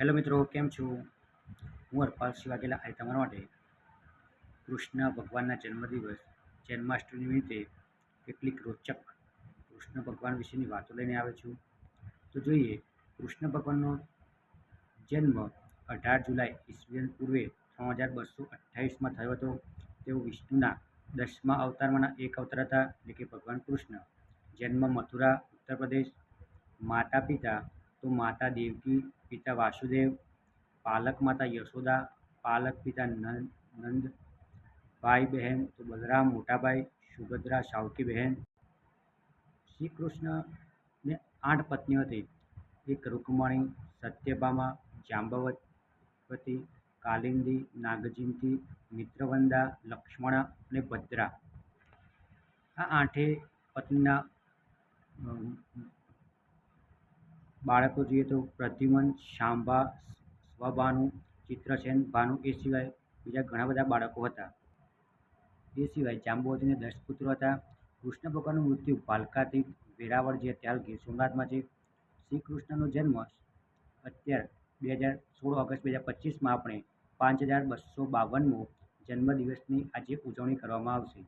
Hello મિત્રો, કેમ છો? હું હરપાલ સિંહ વાઘેલા આજે તમારા માટે કૃષ્ણ ભગવાનના જન્મદિવસ, જન્માષ્ટમી નિમિત્તે કેટલીક રોચક કૃષ્ણ ભગવાન વિશેની વાતો લઈને આવ્યો છું. તો જોઈએ, કૃષ્ણ ભગવાનનો જન્મ અઢાર જુલાઈ ઈસવીસન પૂર્વે ત્રણ હજાર બસો અઠ્ઠાવીસમાં થયો હતો. તેઓ વિષ્ણુના દસમા અવતારમાંના એક અવતાર હતા, એટલે કે ભગવાન કૃષ્ણ. જન્મ મથુરા, ઉત્તર પ્રદેશ. માતા પિતા તો માતા દેવકી પિતા વાસુદેવ, પાલક માતા યશોદા, પાલક પિતા નંદ ભાઈ બહેન તો બલરામ મોટાભાઈ, સુભદ્રા સાવકી બહેન. શ્રી કૃષ્ણને આઠ પત્નીઓ હતી. એક રૂકમણી, સત્યભામા, જાંબવતી, કાલિંદી નાગજિંતી મિત્રવંદા, લક્ષ્મણા અને ભદ્રા. આ આઠે પત્નીના બાળકો જોઈએ તો પ્રદ્યુમન, શાંભા, સ્વભાનુ, ચિત્રસેન, ભાનુ એ સિવાય બીજા ઘણા બધા બાળકો હતા. એ સિવાય જાંબુવતીને દસ પુત્રો હતા. કૃષ્ણ ભગવાનનું મૃત્યુ પાલકાથી વેરાવળ જે અત્યારે ગીર સોમનાથમાં છે. શ્રી કૃષ્ણનો જન્મ અત્યારે બે હજાર સોળ ઓગસ્ટ બે હજાર પચીસમાં આપણે પાંચ હજાર બસો બાવનમો જન્મદિવસની આજે ઉજવણી કરવામાં આવશે.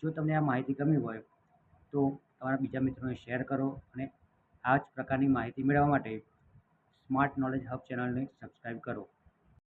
જો તમને આ માહિતી ગમી હોય તો તમારા બીજા મિત્રોને શેર કરો અને આ જ પ્રકારની માહિતી મેળવવા માટે સ્માર્ટ નોલેજ હબ ચેનલને સબસ્ક્રાઈબ કરો.